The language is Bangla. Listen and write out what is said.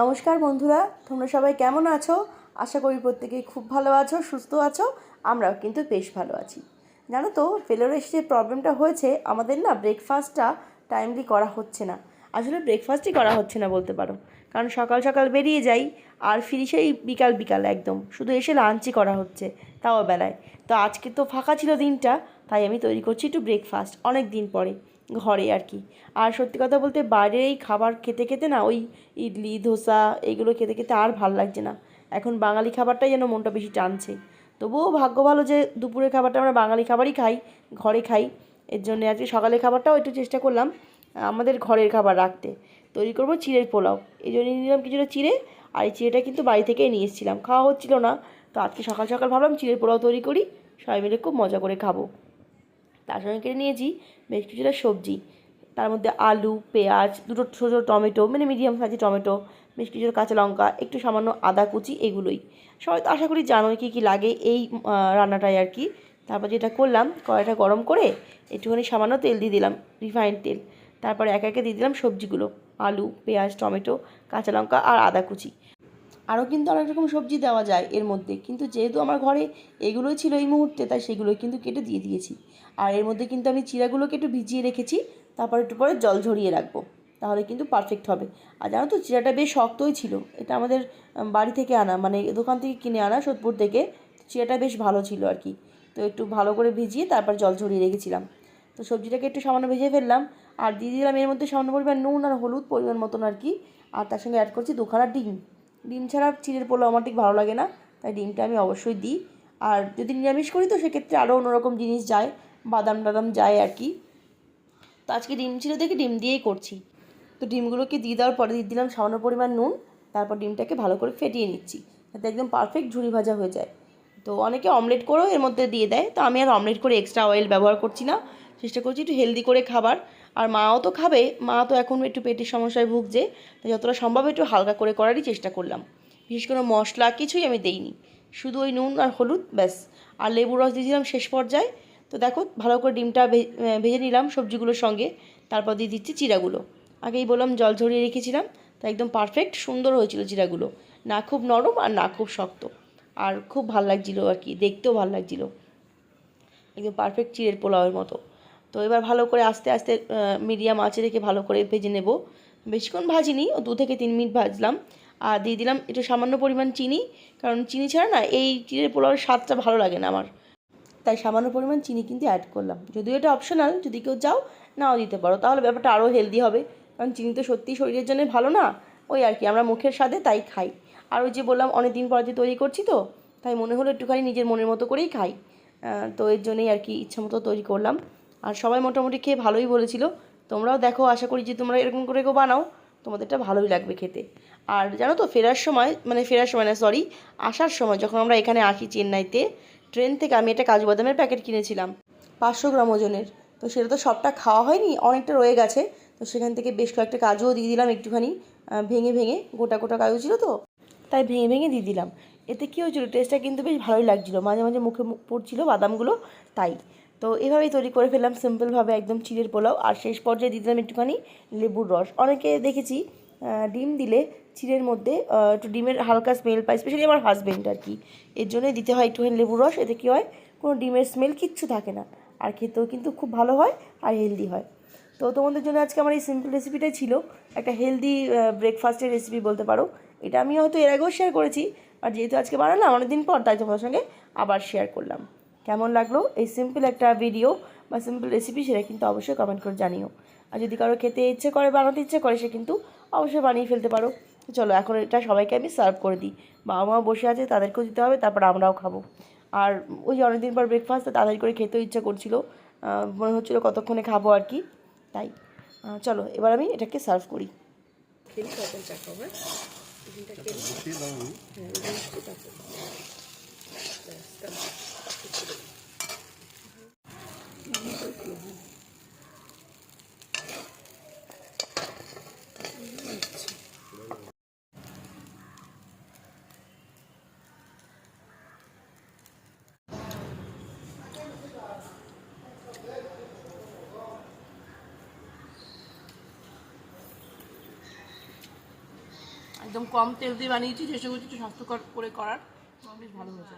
নমস্কার বন্ধুরা, তোমরা সবাই কেমন আছো? আশা করি প্রত্যেকেই খুব ভালো আছো, সুস্থ আছো, আমরাও কিন্তু বেশ ভালো আছি। জানো তো ফেলোরে এসে যে প্রবলেমটা হয়েছে, আমাদের না ব্রেকফাস্টটা টাইমলি করা হচ্ছে না। আসলে ব্রেকফাস্টই করা হচ্ছে না বলতে পারো। কারণ সকাল সকাল বেরিয়ে যাই, আর ফিরি সেই বিকাল বিকাল একদম। শুধু এসে লাঞ্চই করা হচ্ছে, তাও বেলায়। তো আজকে তো ফাঁকা ছিল দিনটা, তাই আমি তৈরি করছি একটু ব্রেকফাস্ট অনেক দিন পরে। ঘরে আর কি। আর সত্যি কথা বলতে বাইরের এই খাবার খেতে খেতে না ওই ইডলি, ধোসা এগুলো খেতে খেতে আর ভালো লাগছে না। এখন বাঙালি খাবারটাই যেন মনটা বেশি টানছে। তবুও ভাগ্য ভালো যে দুপুরের খাবারটা আমরা বাঙালি খাবারই খাই, ঘরে খাই। এর জন্য আজকে সকালের খাবারটাও একটু চেষ্টা করলাম, আমাদের ঘরের খাবার রাখতে। তৈরি করব চিড়ের পোলাও। এই জন্য নিয়ে নিলাম কিছুটা চিড়ে, আর এই চিড়েটা কিন্তু বাড়ি থেকেই নিয়ে এসেছিলাম। খাওয়া হচ্ছিল না। তো আজকে সকাল সকাল ভাবলাম চিড়ের পোলাও তৈরি করি। সবাই মিলে খুব মজা করে খাব। তার সঙ্গে কেটে নিয়েছি বেশ কিছুটা সবজি। তার মধ্যে আলু পেঁয়াজ দুটো ছোটো ছোটো টমেটো মানে মিডিয়াম সাইজের টমেটো বেশ কিছু কাঁচা লঙ্কা একটু সামান্য আদা কুচি এগুলোই। সবাই তো আশা করি জানোই কী কী লাগে এই আহ, রান্নাটায় আর কি। তারপর যেটা করলাম কড়াইটা গরম করে একটুখানি সামান্য তেল দিয়ে দিলাম রিফাইন্ড তেল। তারপরে একে একে দিয়ে দিলাম সবজিগুলো আলু পেঁয়াজ টমেটো কাঁচা লঙ্কা আর আদা কুচি। আরও কিন্তু অনেক রকম সবজি দেওয়া যায় এর মধ্যে। কিন্তু যেহেতু আমার ঘরে এগুলোই ছিল এই মুহূর্তে, তাই সেগুলোই কিন্তু কেটে দিয়ে দিয়েছি। আর এর মধ্যে কিন্তু আমি চিড়াগুলোকে একটু ভিজিয়ে রেখেছি, তারপর একটু পরে জল ঝরিয়ে রাখব, তাহলে কিন্তু পারফেক্ট হবে। আর জানো তো চিরাটা বেশ শক্তই ছিল, এটা আমাদের বাড়ি থেকে আনা মানে দোকান থেকে কিনে আনা, সোদপুর থেকে চিড়াটা বেশ ভালো ছিল আর কি। তো একটু ভালো করে ভিজিয়ে তারপর জল ঝরিয়ে রেখেছিলাম। তো সবজিটাকে একটু সামান্য ভেজে ফেললাম, আর দিয়ে দিলাম এর মধ্যে সামান্য পরিমাণ নুন আর হলুদ পরিমাণ মতন আর কি, আর তার সঙ্গে অ্যাড করছি দুখানা ডিম। ডিম ছাড়া চিড়ের পোলাও আমার ঠিক ভালো লাগে না, তাই ডিমটা আমি অবশ্যই দিই। আর যদি নিরামিষ করি তো সেক্ষেত্রে আরও অন্যরকম জিনিস যায়, বাদাম টাদাম যায় আর কি। তো আজকে ডিম ছিল দেখে ডিম দিয়েই করছি। তো ডিমগুলোকে দিয়ে দেওয়ার পরে দিয়ে দিলাম সামান্য পরিমাণ নুন, তারপর ডিমটাকে ভালো করে ফেটিয়ে নিচ্ছি, যাতে একদম পারফেক্ট ঝুড়ি ভাজা হয়ে যায়। তো অনেকে অমলেট করেও এর মধ্যে দিয়ে দেয়, তো আমি আর অমলেট করে এক্সট্রা অয়েল ব্যবহার করছি না। চেষ্টা করছি একটু হেলদি করে খাবার আর মাও তো খাবে, মা তো এখন একটু পেটের সমস্যায় ভুগছে, তাই যতটা সম্ভব একটু হালকা করে করারই চেষ্টা করলাম। বিশেষ করে মশলা কিছুই আমি দেইনি, শুধু ওই নুন আর হলুদ, ব্যাস। আর লেবু রস দিয়েছিলাম শেষ পর্যায়ে, তো দেখো ভালো করে ডিমটা ভেজে নিলাম সবজিগুলোর সঙ্গে, তারপর দিয়ে দিচ্ছি চিরাগুলো। আগেই বললাম জল ঝরিয়ে রেখেছিলাম তা একদম পারফেক্ট সুন্দর হয়েছিল চিরাগুলো, না খুব নরম আর না খুব শক্ত। আর খুব ভালো লাগছিল আর কি, দেখতেও ভালো লাগছিল। একদম পারফেক্ট চিড়ের পোলাওয়ের মতো। তো এবার ভালো করে আস্তে আস্তে মিডিয়াম আঁচে রেখে ভালো করে ভেজে নেব। বেশিক্ষণ ভাজিনি, ও দু থেকে তিন মিনিট ভাজলাম। আর দিয়ে দিলাম একটু সামান্য পরিমাণ চিনি, কারণ চিনি ছাড়া না এই চিড়ের পোলাওয়ের স্বাদটা ভালো লাগে না আমার। তাই সামান্য পরিমাণ চিনি কিন্তু অ্যাড করলাম। যদিও এটা অপশনাল যদি কেউ চাও নাও দিতে পারো। তাহলে ব্যাপারটা আরও হেলদি হবে। কারণ চিনি তো সত্যিই শরীরের জন্য ভালো না, ওই আর কি, আমরা মুখের স্বাদে তাই খাই। আর ওই যে বললাম অনেক দিন পর যে তৈরি করছি তো, তাই মনে হলো একটুখানি নিজের মনের মতো করেই খাই। তো এর জন্যই আর কি ইচ্ছা মতো তৈরি করলাম। আর সবাই মোটামুটি খেয়ে ভালোই বলেছিল। তোমরাও দেখো, আশা করি যে তোমরা এরকম করে কেউ বানাও। তোমাদেরটা ভালোই লাগবে খেতে। আর জানো তো, ফেরার সময় মানে ফেরার সময় না সরি আসার সময় যখন আমরা এখানে আসি চেন্নাইতে ট্রেন থেকে আমি একটা কাজু বাদামের প্যাকেট কিনেছিলাম, পাঁচশো গ্রাম ওজনের। তো সেটা তো সবটা খাওয়া হয়নি, অনেকটা রয়ে গেছে। তো সেখান থেকে বেশ কয়েকটা কাজুও দিয়ে দিলাম একটুখানি ভেঙে ভেঙে, গোটা গোটা কাজু ছিল তো, তাই ভেঙে ভেঙে দিয়ে দিলাম। এতে কী হয়েছিল টেস্টটা কিন্তু বেশ ভালোই লাগছিল। মাঝে মাঝে মুখে মুখ পড়ছিল বাদামগুলো, তাই। তো এভাবেই তৈরি করে ফেললাম সিম্পলভাবে একদম চিড়ের পোলাও। আর শেষ পর্যায়ে দিলাম একটুখানি লেবুর রস। অনেকে দেখেছি ডিম দিলে চিড়ের মধ্যে একটু ডিমের হালকা স্মেল পাই স্পেশালি আমার হাজব্যান্ড আর কি। এর জন্যই দিতে হয় একটুখানি লেবুর রস। এতে কী হয়, কোনো ডিমের স্মেল কিচ্ছু থাকে না। আর খেতেও কিন্তু খুব ভালো হয় আর হেলদি হয়। তো তোমাদের জন্য আজকে আমার এই সিম্পল রেসিপিটাই ছিল। একটা হেলদি ব্রেকফাস্টের রেসিপি বলতে পারো। এটা আমি হয়তো এর আগেও শেয়ার করেছি আর যেহেতু আজকে বানালাম, অনেকদিন পর, তাই তোমাদের সঙ্গে আবার শেয়ার করলাম। কেমন লাগল? এই সিম্পল একটা ভিডিও বা সিম্পল রেসিপি সেটা কিন্তু অবশ্যই কমেন্ট করে জানিও। আর যদি কারও খেতে ইচ্ছে করে বানাতে ইচ্ছে করে সে কিন্তু অবশ্যই বানিয়ে ফেলতে পারো। চলো এখন এটা সবাইকে আমি সার্ভ করে দিই। বাবা মাও বসে আছে তাদেরকেও দিতে হবে তারপর আমরাও খাব। আর ওই অনেকদিন পর ব্রেকফাস্ট তাড়াতাড়ি করে খেতেও ইচ্ছা করছিল। মনে হচ্ছিল কতক্ষণে খাব আর কি তাই। চলো এবার আমি এটাকে সার্ভ করি। একদম কম তেল দিয়ে বানিয়েছি চেষ্টা করছি একটু স্বাস্থ্যকর করে করার। বেশ ভালো হয়েছে।